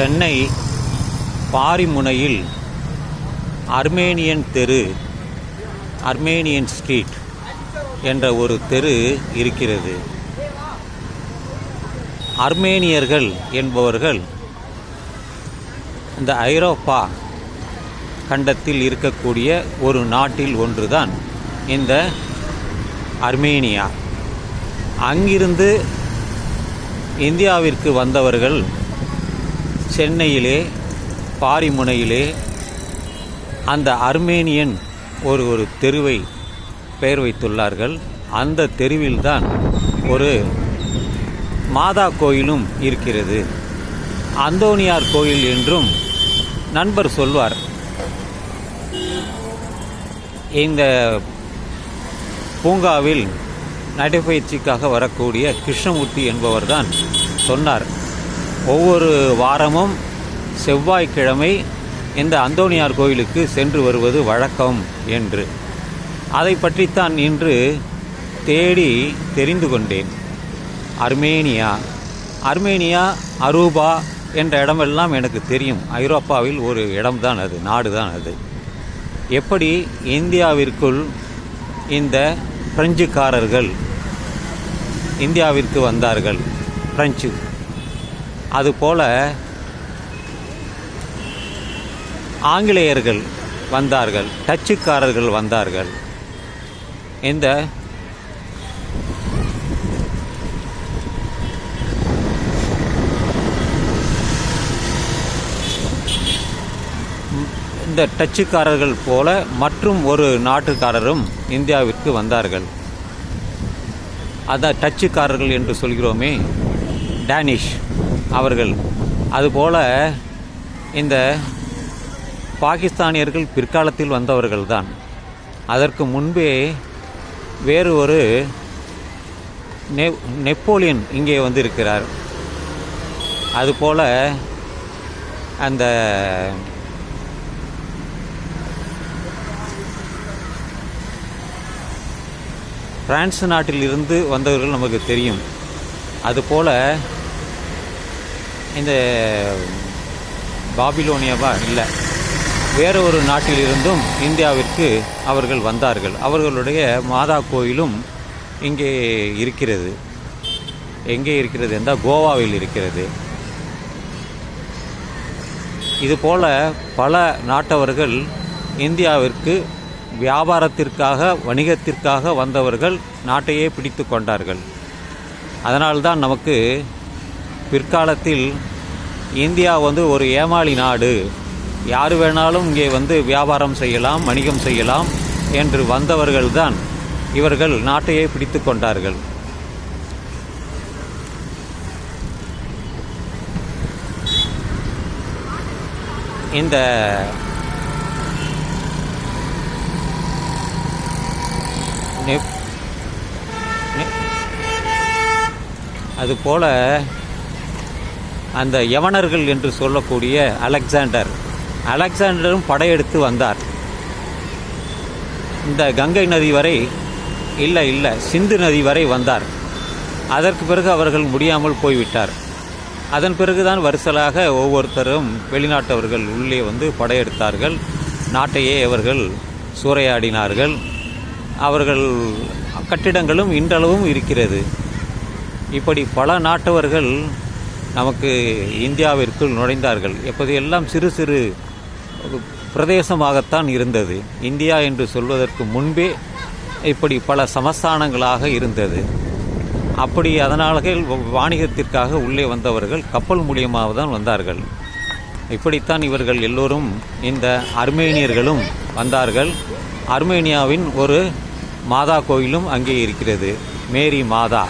சென்னை பாரிமுனையில் அர்மேனியன் தெரு Armenian street என்ற ஒரு தெரு இருக்கிறது. அர்மேனியர்கள் என்பவர்கள் இந்த ஐரோப்பா கண்டத்தில் இருக்கக்கூடிய ஒரு நாட்டில் ஒன்றுதான் இந்த அர்மேனியா. அங்கிருந்து இந்தியாவிற்கு வந்தவர்கள் சென்னையிலே பாரிமுனையிலே அந்த அர்மேனியன் ஒரு ஒரு தெருவை பெயர் வைத்துள்ளார்கள். அந்த தெருவில்தான் ஒரு மாதா கோயிலும் இருக்கிறது. அந்தோனியார் கோயில் என்றும் நண்பர் சொல்வார். இந்த பூங்காவில் நடைபயிற்சிக்காக வரக்கூடிய கிருஷ்ணமூர்த்தி என்பவர்தான் சொன்னார். ஒவ்வொரு வாரமும் செவ்வாய்க்கிழமை இந்த அந்தோனியார் கோயிலுக்கு சென்று வருவது வழக்கம் என்று. அதை பற்றித்தான் இன்று தேடி தெரிந்து கொண்டேன். அர்மேனியா அர்மேனியா அரூபா என்ற இடமெல்லாம் எனக்கு தெரியும். ஐரோப்பாவில் ஒரு இடம்தான் அது நாடு தான் அது. எப்படி இந்தியாவிற்குள் இந்த பிரெஞ்சுக்காரர்கள் இந்தியாவிற்கு வந்தார்கள்? பிரெஞ்சு. அதுபோல ஆங்கிலேயர்கள் வந்தார்கள் டச்சுக்காரர்கள் வந்தார்கள். இந்த இந்த டச்சுக்காரர்கள் போல மற்றும் ஒரு நாட்டுக்காரரும் இந்தியாவிற்கு வந்தார்கள். அதான் டச்சுக்காரர்கள் என்று சொல்கிறோமே டேனிஷ். அவர்கள். அதுபோல் இந்த பாகிஸ்தானியர்கள் பிற்காலத்தில் வந்தவர்கள்தான். அதற்கு முன்பே வேறு ஒரு நெ நெப்போலியன் இங்கே வந்திருக்கிறார். அதுபோல் அந்த பிரான்ஸ் நாட்டில் இருந்து வந்தவர்கள் நமக்கு தெரியும். அதுபோல் இந்த பாபிலோனியாவா? இல்லை. வேறு ஒரு நாட்டிலிருந்தும் இந்தியாவிற்கு அவர்கள் வந்தார்கள். அவர்களுடைய மாதா கோயிலும் இங்கே இருக்கிறது. எங்கே இருக்கிறது என்றால் கோவாவில் இருக்கிறது. இதுபோல் பல நாட்டவர்கள் இந்தியாவிற்கு வியாபாரத்திற்காக வணிகத்திற்காக வந்தவர்கள் நாட்டையே பிடித்து கொண்டார்கள். அதனால்தான் நமக்கு பிற்காலத்தில் இந்தியா வந்து ஒரு ஏமாளி நாடு. யார் வேணாலும் இங்கே வந்து வியாபாரம் செய்யலாம் வணிகம் செய்யலாம் என்று வந்தவர்கள்தான் இவர்கள் நாட்டையே பிடித்து கொண்டார்கள். இந்த நெப்- நெ- அந்த யவனர்கள் என்று சொல்லக்கூடிய அலெக்சாண்டர். அலெக்சாண்டரும் படையெடுத்து வந்தார். இந்த கங்கை நதி வரை இல்லை இல்லை சிந்து நதி வரை வந்தார். அதற்கு பிறகு அவர்கள் முடியாமல் போய்விட்டார். அதன் பிறகுதான் வரிசலாக ஒவ்வொருத்தரும் வெளிநாட்டவர்கள் உள்ளே வந்து படையெடுத்தார்கள். நாட்டையே அவர்கள் சூறையாடினார்கள். அவர்கள் கட்டிடங்களும் இன்றளவும் இருக்கிறது. இப்படி பல நாட்டவர்கள் நமக்கு இந்தியாவிற்குள் நுழைந்தார்கள். எப்போது எல்லாம் சிறு சிறு பிரதேசமாகத்தான் இருந்தது. இந்தியா என்று சொல்வதற்கு முன்பே இப்படி பல சமஸ்தானங்களாக இருந்தது. அப்படி அதனால வாணிகத்திற்காக உள்ளே வந்தவர்கள் கப்பல் மூலியமாக தான் வந்தார்கள். இப்படித்தான் இவர்கள் எல்லோரும் இந்த அர்மேனியர்களும் வந்தார்கள். அர்மேனியாவின் ஒரு மாதா கோயிலும் அங்கே இருக்கிறது. மேரி மாதா.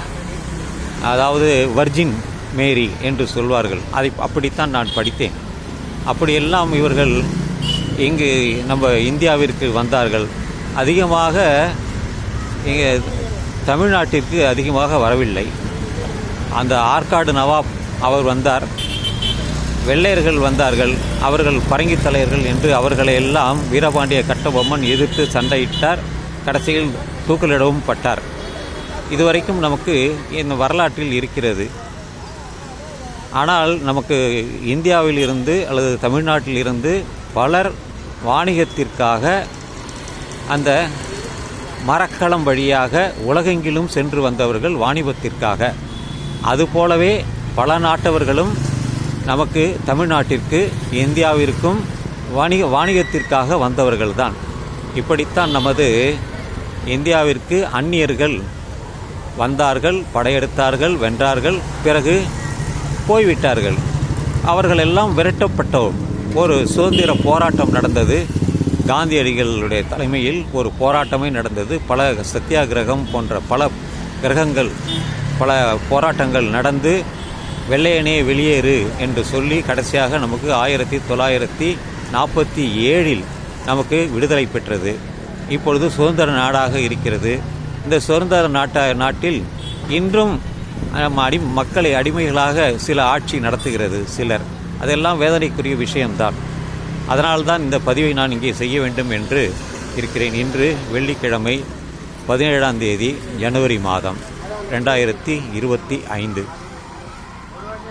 அதாவது வர்ஜின். மேரி என்று சொல்வார்கள். அதை அப்படித்தான் நான் படித்தேன். அப்படியெல்லாம் இவர்கள் இங்கு நம்ம இந்தியாவிற்கு வந்தார்கள். அதிகமாக இங்கே தமிழ்நாட்டிற்கு அதிகமாக வரவில்லை. அந்த ஆற்காடு நவாப் அவர் வந்தார். வெள்ளையர்கள் வந்தார்கள். அவர்கள் பரங்கி தலையர்கள் என்று அவர்களை எல்லாம் வீரபாண்டிய கட்டபொம்மன் எதிர்த்து சண்டையிட்டார். கடைசியில் தூக்கிலிடவும் பட்டார். இதுவரைக்கும் நமக்கு இந்த வரலாற்றில் இருக்கிறது. ஆனால் நமக்கு இந்தியாவில் இருந்து அல்லது தமிழ்நாட்டில் இருந்து பலர் வாணிகத்திற்காக அந்த மரக்களம் வழியாக உலகெங்கிலும் சென்று வந்தவர்கள் வாணிபத்திற்காக. அதுபோலவே பல நாட்டவர்களும் நமக்கு தமிழ்நாட்டிற்கு இந்தியாவிற்கும் வாணிக வாணிகத்திற்காக வந்தவர்கள்தான். இப்படித்தான் நமது இந்தியாவிற்கு அந்நியர்கள் வந்தார்கள் படையெடுத்தார்கள் வென்றார்கள். பிறகு போய்விட்டார்கள். அவர்கள் எல்லாம் ஒரு சுதந்திர போராட்டம் நடந்தது. காந்தியடிகளுடைய தலைமையில் ஒரு போராட்டமே நடந்தது. பல சத்தியாகிரகம் போன்ற பல கிரகங்கள் பல போராட்டங்கள் நடந்து வெள்ளையனே வெளியேறு என்று சொல்லி கடைசியாக நமக்கு ஆயிரத்தி தொள்ளாயிரத்தி நாற்பத்தி ஏழில் நமக்கு விடுதலை பெற்றது. இப்பொழுது சுதந்திர நாடாக இருக்கிறது. இந்த சுதந்திர நாட்ட நாட்டில் இன்றும் நம்ம அடி மக்களை அடிமைகளாக சில ஆட்சி நடத்துகிறது சிலர். அதெல்லாம் வேதனைக்குரிய விஷயம்தான். அதனால்தான் இந்த பதிவை நான் இங்கே செய்ய வேண்டும் என்று இருக்கிறேன். இன்று வெள்ளிக்கிழமை பதினேழாம் தேதி ஜனவரி மாதம் ரெண்டாயிரத்தி இருபத்தி ஐந்து.